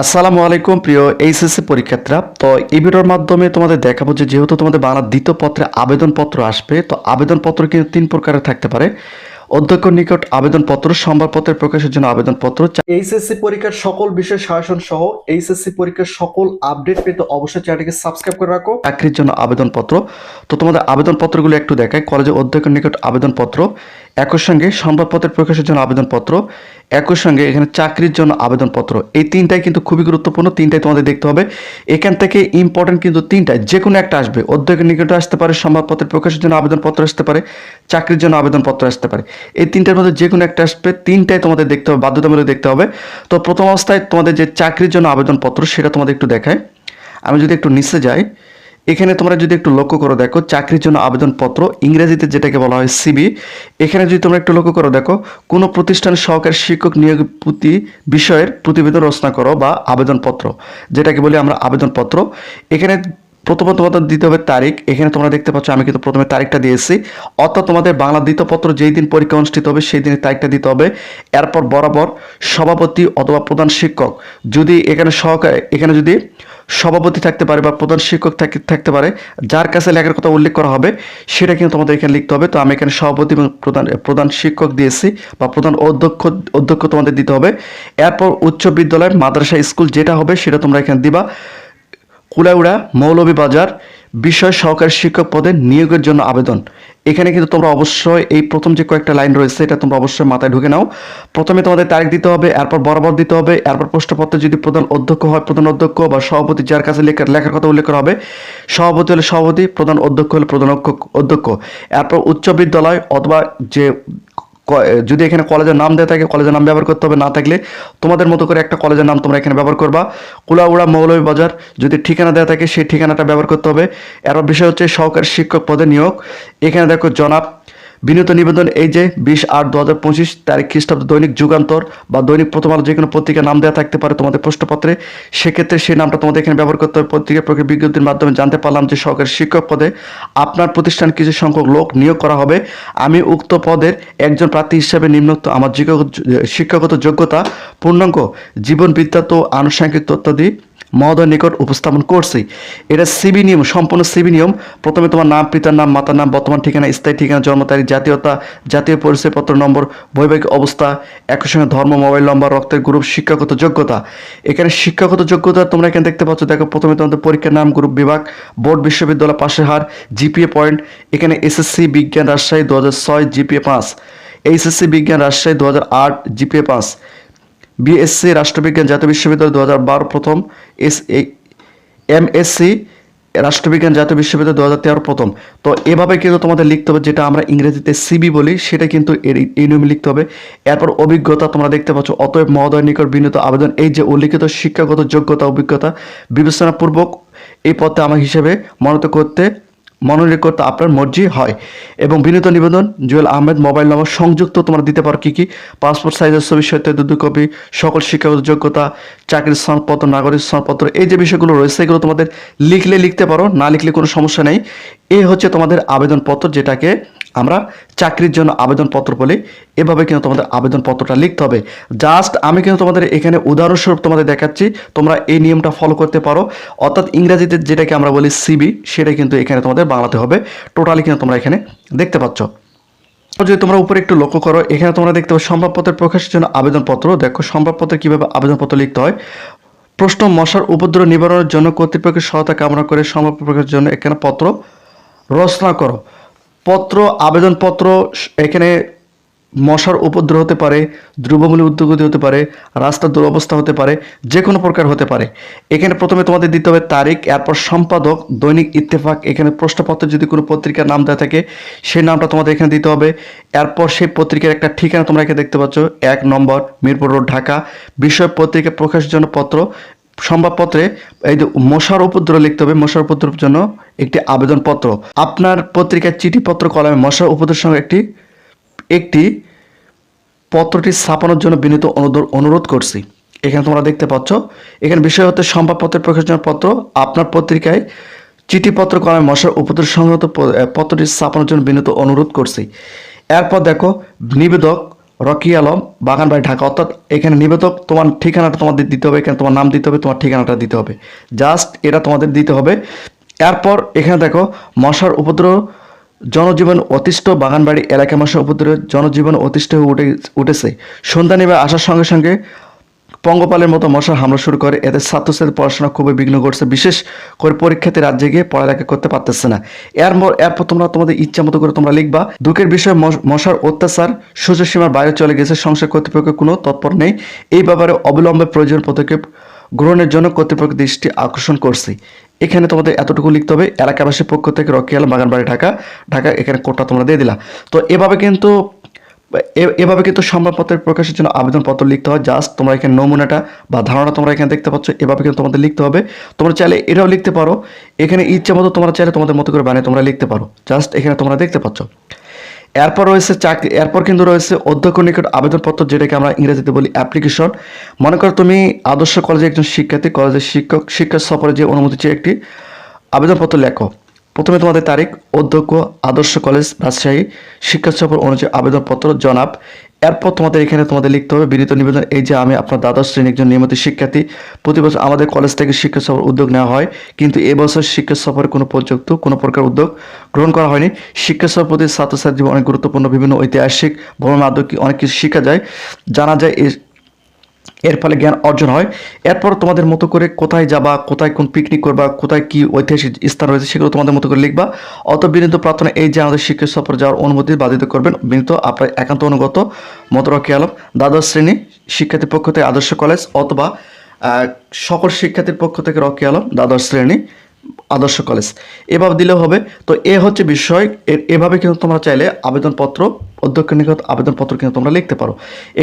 আসসালামু আলাইকুম প্রিয় এইচএসসি পরীক্ষার্থীরা। তো এই ভিডিওর মাধ্যমে তোমাদের দেখাবো যে যেহেতু তোমাদের বাংলা দ্বিতীয় পত্রে আবেদনপত্র আসবে তো আবেদনপত্র কিন্তু তিন প্রকারের থাকতে পারে। অধ্যক্ষ নিকট আবেদনপত্র সংবাদপত্রের প্রকাশের জন্য আবেদনপত্র এইচএসসি পরীক্ষার সকল বিষয় শাসন সহ এইচএসসি পরীক্ষার সকল আপডেট পেতে অবশ্যই চ্যানেলটিকে সাবস্ক্রাইব করে রাখো। চাকরির জন্য আবেদনপত্র। তো তোমাদের আবেদনপত্রগুলো একটু দেখায় কলেজের অধ্যক্ষের নিকট আবেদনপত্র একই সঙ্গে সংবাদপত্রের প্রকাশের জন্য আবেদনপত্র, একই সঙ্গে এখানে চাকরির জন্য আবেদনপত্র। এই তিনটাই কিন্তু খুবই গুরুত্বপূর্ণ, তিনটাই তোমাদের দেখতে হবে। এখান থেকে ইম্পর্টেন্ট কিন্তু তিনটাই যে কোনো একটা আসবে। অধ্যক্ষের নিকটে আসতে পারে, সংবাদপত্রের প্রকাশের জন্য আবেদনপত্র আসতে পারে, চাকরির জন্য আবেদনপত্র আসতে পারে। এই তিনটার মধ্যে যে কোনো একটা আসবে, তিনটাই তোমাদের দেখতে হবে, বাধ্যতামূলক দেখতে হবে। তো প্রথম অবস্থায় তোমাদের যে চাকরির জন্য আবেদনপত্র, সেটা তোমাদের একটু দেখায়। আমি যদি একটু নিচে যাই এখানে তোমরা যদি একটু লক্ষ্য করো, দেখো চাকরির জন্য আবেদনপত্র, ইংরেজিতে যেটাকে বলা হয় সিবি। এখানে যদি তোমরা একটু লক্ষ্য করো, দেখো কোনো প্রতিষ্ঠানের সহকারী শিক্ষক নিয়োগ প্রতি বিষয়ের প্রতিবেদন রচনা করো বা আবেদনপত্র, যেটাকে বলি আমরা আবেদনপত্র। এখানে প্রথমত তোমাদের দিতে হবে তারিখ। এখানে তোমরা দেখতে পাচ্ছ, আমি কিন্তু প্রথমে তারিখটা দিয়েছি। অর্থাৎ তোমাদের বাংলা দ্বিতীয় পত্র যেই দিন পরীক্ষা অনুষ্ঠিত হবে, সেই দিনের তারিখটা দিতে হবে। এরপর বরাবর সভাপতি অথবা প্রধান শিক্ষক যদি এখানে সহকারে, এখানে যদি সভাপতি থাকতে পারে বা প্রধান শিক্ষক থাক- থাকতে পারে, যার কাছে লেখার কথা উল্লেখ করা হবে, সেটা কিন্তু তোমাদের এখানে লিখতে হবে। তো আমি এখানে সভাপতি এবং প্রধান প্রধান শিক্ষক দিয়েছি বা প্রধান অধ্যক্ষ অধ্যক্ষ তোমাদের দিতে হবে। এরপর উচ্চ বিদ্যালয়, মাদ্রাসা, স্কুল যেটা হবে সেটা তোমরা এখানে দিবা। কুলাউড়া মৌলভীবাজার বিষয় সহকারী শিক্ষক পদে নিয়োগের জন্য আবেদন। এখানে কিন্তু তোমরা অবশ্যই এই প্রথম যে কয়েকটা লাইন রয়েছে, এটা তোমরা অবশ্যই মাথায় ঢুকে নাও। প্রথমে তোমাদের তারিখ দিতে হবে, এরপর বরাবর দিতে হবে, এরপর প্রশ্নপত্রে যদি প্রধান অধ্যক্ষ হয়, প্রধান অধ্যক্ষ বা সভাপতি যার কাছে লেখার কথা উল্লেখ করা হবে, সভাপতি হলে সভাপতি, প্রধান অধ্যক্ষ হলে প্রধান অধ্যক্ষ। এরপর উচ্চ বিদ্যালয় অথবা যে যদি এখানে কলেজের নাম দেওয়া থাকে, কলেজের নাম ব্যবহার করতে হবে। না থাকলে তোমাদের মতো করে একটা কলেজের নাম তোমরা এখানে ব্যবহার করবা। কুলাউড়া মৌলভী বাজার, যদি ঠিকানা দেওয়া থাকে, সেই ঠিকানাটা ব্যবহার করতে হবে। এর বিষয় হচ্ছে সহকারী শিক্ষক পদে নিয়োগ। এখানে দেখো জনাব বিনীত নিবেদন এই যে বিশ আট দু হাজার পঁচিশ তারিখ খ্রিস্টাব্দ দৈনিক যুগান্তর বা দৈনিক প্রথম আলো যে কোনো পত্রিকার নাম দেওয়া থাকতে পারে তোমাদের প্রশ্নপত্রে। সেক্ষেত্রে সেই নামটা তোমাদের এখানে ব্যবহার করতে হবে। পত্রিকা প্রকাশ বিজ্ঞপ্তির মাধ্যমে জানতে পারলাম যে সরকারি শিক্ষক পদে আপনার প্রতিষ্ঠান কিছু সংখ্যক লোক নিয়োগ করা হবে। আমি উক্ত পদের একজন প্রার্থী হিসেবে নিম্নোক্ত আমার শিক্ষাগত যোগ্যতা, পূর্ণাঙ্গ জীবন বৃত্তান্ত আনুষঙ্গিক তথ্যাদি মহোদয় নিকট উপস্থাপন করছি। এটা সিবি নিয়ম, সম্পূর্ণ সিবি নিয়ম। প্রথমে তোমার নাম, পিতার নাম, মাতার নাম, বর্তমান ঠিকানা, স্থায়ী ঠিকানা, জন্ম তারিখ, জাতীয়তা, জাতীয় পরিচয়পত্র নম্বর, বৈবাহিক অবস্থা, একই সঙ্গে ধর্ম, মোবাইল নম্বর, রক্তের গ্রুপ শিক্ষাগত যোগ্যতা। এখানে শিক্ষাগত যোগ্যতা তোমরা এখানে দেখতে পাচ্ছ। দেখো, প্রথমে তোমাদের পরীক্ষার নাম গ্রুপ বিভাগ, বোর্ড বিশ্ববিদ্যালয়, পাশের হার জিপিএ পয়েন্ট এখানে এসএসসি বিজ্ঞান রাজশাহী দু হাজার ছয় জিপিএ পাঁচ। এইচএসসি বিজ্ঞান রাজশাহী দু হাজার আট জিপিএ পাঁচ। বিএসসি রাষ্ট্রবিজ্ঞান, জাতীয় বিশ্ববিদ্যালয় দু হাজার বারো প্রথম। এস এমএসসি রাষ্ট্রবিজ্ঞান, জাতীয় বিশ্ববিদ্যালয় দু হাজার তেরো প্রথম। তো এভাবে কিন্তু তোমাদের লিখতে হবে, যেটা আমরা ইংরেজিতে সিবি বলি, সেটা কিন্তু এই নিয়মে লিখতে হবে। এরপর অভিজ্ঞতা তোমরা দেখতে পাচ্ছ, অতএব মহোদয় নিকট বিনীত আবেদন, এই যে উল্লিখিত শিক্ষাগত যোগ্যতা, অভিজ্ঞতা বিবেচনাপূর্বক এই পথে আমার হিসেবে মনোনীত করতে মনোনীত করতে আপনার মর্জি হয়। এবং বিনীত নিবেদন, জুয়েল আহমেদ মোবাইল নম্বর সংযুক্ত, তোমরা দিতে পারো কী কী? পাসপোর্ট সাইজের ছবি, সত্য দুই কপি, সকল শিক্ষাগত যোগ্যতা, চাকরির সনদপত্র নাগরিক সনদপত্র এই যে বিষয়গুলো রয়েছে, এগুলো তোমাদের লিখলে লিখতে পারো, না লিখলে কোনো সমস্যা নেই। এ হচ্ছে তোমাদের আবেদনপত্র যেটাকে আমরা চাকরির জন্য আবেদনপত্র বলি। এভাবে কিন্তু তোমাদের আবেদনপত্রটা লিখতে হবে। জাস্ট আমি কিন্তু তোমাদের এখানে উদাহরণস্বরূপ তোমাদের দেখাচ্ছি। তোমরা এই নিয়মটা ফলো করতে পারো। অর্থাৎ ইংরেজিতে যেটাকে আমরা বলি সিবি সেটা কিন্তু এখানে তোমাদের বাংলাতে হবে। টোটালি কিন্তু তোমরা এখানে দেখতে পাচ্ছ। যদি তোমরা উপরে একটু লক্ষ্য করো, এখানে তোমরা দেখতে পাচ্ছ সংবাদপত্রের প্রকাশের জন্য আবেদনপত্র। দেখো সংবাদপত্রে কীভাবে আবেদনপত্র লিখতে হয়। প্রশ্ন, মশার উপদ্রব নিবারণের জন্য কর্তৃপক্ষের সহায়তা কামনা করে সংবাদ প্রকাশের জন্য এখানে পত্র রচনা করো। পত্র, আবেদনপত্র, এখানে মশার উপদ্রব হতে পারে দ্রব্যমূল্য উদ্যোগতি হতে পারে, রাস্তার দুরবস্থা হতে পারে যে কোনো প্রকার হতে পারে। এখানে প্রথমে তোমাদের দিতে হবে তারিখ, এরপর সম্পাদক, দৈনিক ইত্তেফাক, এখানে প্রশ্নপত্রে যদি কোনো পত্রিকার নাম দেওয়া থাকে, সেই নামটা তোমাদের এখানে দিতে হবে। এরপর সেই পত্রিকার একটা ঠিকানা তোমরা এখানে দেখতে পাচ্ছ, এক নম্বর মিরপুর রোড, ঢাকা। বিষয় পত্রিকা প্রকাশের জন্য পত্র সংবাদপত্রে এই যে মশার উপদ্রব লিখতে হবে, মশার উপদ্রবের জন্য একটি আবেদনপত্র। আপনার পত্রিকার চিঠিপত্র, কলমে মশার উপদ্রবের সঙ্গে একটি একটি পত্রটি ছাপানোর জন্য বিনীত অনুরোধ করছি। এখানে তোমরা দেখতে পাচ্ছ, এখানে বিষয় হচ্ছে সংবাদপত্রের প্রকাশনের পত্র। আপনার পত্রিকায় চিঠিপত্র, কলমে মশার উপদ্রব প- পত্রটি ছাপানোর জন্য বিনীত অনুরোধ করছি। এরপর দেখো, নিবেদক রকি আলম বাগানবাড়ি ঢাকা। অর্থাৎ এখানে নিবেদক তোমার ঠিকানাটা তোমাদের দিতে হবে, এখানে তোমার নাম দিতে হবে, তোমার ঠিকানাটা দিতে হবে। জাস্ট এটা তোমাদের দিতে হবে। এরপর এখানে দেখো, মশার উপদ্রব, জনজীবন অতিষ্ঠ, বাগানবাড়ি এলাকা মশার উপদ্রব জনজীবন অতিষ্ঠ হয়ে উঠে উঠেছে। সন্ধ্যা নেবে আসার সঙ্গে সঙ্গে পঙ্গপালের মতো মশার হামলা শুরু করে। এতে ছাত্রছাত্রীর পড়াশোনা খুবই বিঘ্ন ঘটছে। বিশেষ করে পরীক্ষাতে রাজ্যে গিয়ে পড়ালেখা করতে পারতেছে না। এর এরপর তোমরা তোমাদের ইচ্ছা মতো করে তোমরা লিখবা। দুঃখের বিষয়ে মশার অত্যাচার সূর্য সীমার বাইরে চলে গেছে, সংসার কর্তৃপক্ষের কোনো তৎপর নেই। এই ব্যাপারে অবিলম্বে প্রয়োজন পদক্ষেপ গ্রহণের জন্য কর্তৃপক্ষ দৃষ্টি আকর্ষণ করছি। এখানে তোমাদের এতটুকু লিখতে হবে। এলাকাবাসীর পক্ষ থেকে রকিয়াল বাগানবাড়ি ঢাকা। ঢাকা এখানে কোডটা তোমরা দিয়ে দিলা। তো এভাবে কিন্তু এভাবে কিন্তু সংবাদপত্রের প্রকাশের জন্য আবেদনপত্র লিখতে হয়। জাস্ট তোমরা এখানে নমুনাটা বা ধারণা তোমরা এখানে দেখতে পাচ্ছ। এভাবে কিন্তু তোমাদের লিখতে হবে। তোমরা চাইলে এটাও লিখতে পারো। এখানে ইচ্ছে মতো তোমরা চাইলে তোমাদের মতো করে বানিয়ে তোমরা লিখতে পারো। জাস্ট এখানে তোমরা দেখতে পাচ্ছ। এরপর রয়েছে চাকরি, এরপর কিন্তু রয়েছে অধ্যক্ষ নিকট আবেদনপত্র, যেটাকে আমরা ইংরেজিতে বলি অ্যাপ্লিকেশন মনে করো তুমি আদর্শ কলেজে একজন শিক্ষার্থী, কলেজের শিক্ষক শিক্ষা সফরে যে অনুমতি চেয়ে একটি আবেদনপত্র লেখো। প্রথমে তোমাদের তারিখ, অধ্যক্ষ, আদর্শ কলেজ, রাজশাহী, শিক্ষা সফর অনুযায়ী আবেদনপত্র, জনাব। এরপর তোমাদের এখানে তোমাদের লিখতে হবে বিনীত নিবেদন। এই যে আমি আপনার দ্বাদশ শ্রেণির একজন নিয়মিত শিক্ষার্থী, প্রতি বছর আমাদের কলেজ থেকে শিক্ষা সফর উদ্যোগ নেওয়া হয়, কিন্তু এবছর শিক্ষা সফরে কোনো পর্যন্ত কোনো প্রকার উদ্যোগ গ্রহণ করা হয়নি। শিক্ষা সফর প্রতি ছাত্রছাত্রী অনেক গুরুত্বপূর্ণ, বিভিন্ন ঐতিহাসিক ভ্রমণ মাধ্যমে অনেক কিছু শেখা যায়। জানা যায় এর ফলে জ্ঞান অর্জন হয়। এরপর তোমাদের মতো করে কোথায় যাবা, কোথায় কোন পিকনিক করবা, কোথায় কি ঐতিহাসিক স্থান রয়েছে সেগুলো তোমাদের মতো করে লিখবা। অত বিনীত প্রার্থনা এই যে আমাদের শিক্ষা সফর যাওয়ার অনুমতি বাধিত করবেন। বিনীত, আপনার একান্ত অনুগত মতরকি আলম, দ্বাদশ শ্রেণি শিক্ষার্থীর পক্ষ থেকে আদর্শ কলেজ অথবা সকল শিক্ষার্থীর পক্ষ থেকে রকি আলম, দ্বাদশ শ্রেণি আদর্শ কলেজ। এভাবে দিলেও হবে। তো এ হচ্ছে বিষয়। এভাবে কিন্তু তোমরা চাইলে আবেদনপত্র অধ্যক্ষ নিকট আবেদনপত্র কিন্তু তোমরা লিখতে পারো।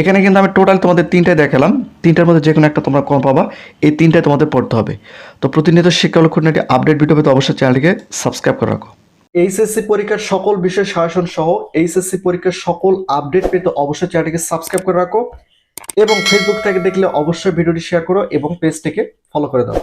এখানে কিন্তু আমি টোটাল তোমাদের তিনটায় দেখালাম। তিনটার মধ্যে যে কোনো একটা তোমরা কম পাবা। এই তিনটায় তোমাদের পড়তে হবে। তো প্রতিনিয়ত শিক্ষা একটি আপডেট ভিডিও পেতে অবশ্যই চ্যানেলটিকে সাবস্ক্রাইব করে রাখো। এইচএসসি পরীক্ষার সকল বিষয় শাসন সহ এইচএসসি পরীক্ষার সকল আপডেট পেতে অবশ্যই চ্যানেলটিকে সাবস্ক্রাইব করে রাখো। এবং ফেসবুক থেকে দেখলে অবশ্যই ভিডিওটি শেয়ার করো এবং পেজটিকে ফলো করে দাও।